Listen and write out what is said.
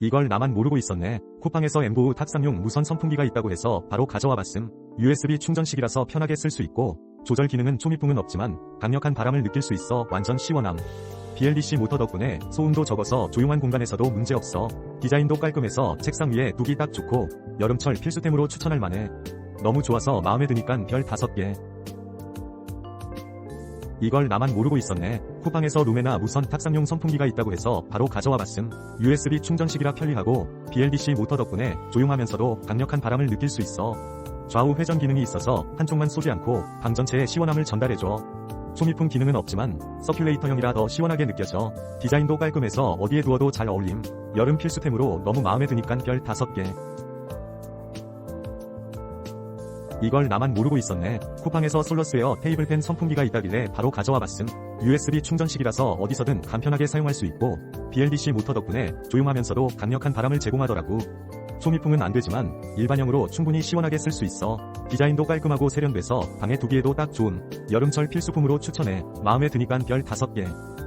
이걸 나만 모르고 있었네. 쿠팡에서 엠보우 탁상용 무선 선풍기가 있다고 해서 바로 가져와 봤음. USB 충전식이라서 편하게 쓸 수 있고 조절 기능은 초미풍은 없지만 강력한 바람을 느낄 수 있어 완전 시원함. BLDC 모터 덕분에 소음도 적어서 조용한 공간에서도 문제없어. 디자인도 깔끔해서 책상 위에 두기 딱 좋고 여름철 필수템으로 추천할 만해. 너무 좋아서 마음에 드니깐 별 5개. 이걸 나만 모르고 있었네. 쿠팡에서 루메나 무선 탁상용 선풍기가 있다고 해서 바로 가져와 봤음. USB 충전식이라 편리하고 BLDC 모터 덕분에 조용하면서도 강력한 바람을 느낄 수 있어. 좌우 회전 기능이 있어서 한쪽만 쏘지 않고 방 전체에 시원함을 전달해줘. 초미풍 기능은 없지만 서큘레이터형이라 더 시원하게 느껴져. 디자인도 깔끔해서 어디에 두어도 잘 어울림. 여름 필수템으로 너무 마음에 드니깐 별 5개. 이걸 나만 모르고 있었네. 쿠팡에서 솔러스웨어 테이블팬 선풍기가 있다길래 바로 가져와 봤음. USB 충전식이라서 어디서든 간편하게 사용할 수 있고 BLDC 모터 덕분에 조용하면서도 강력한 바람을 제공하더라고. 초미풍은 안 되지만 일반형으로 충분히 시원하게 쓸 수 있어. 디자인도 깔끔하고 세련돼서 방에 두기에도 딱 좋은 여름철 필수품으로 추천해. 마음에 드니깐 별 5개.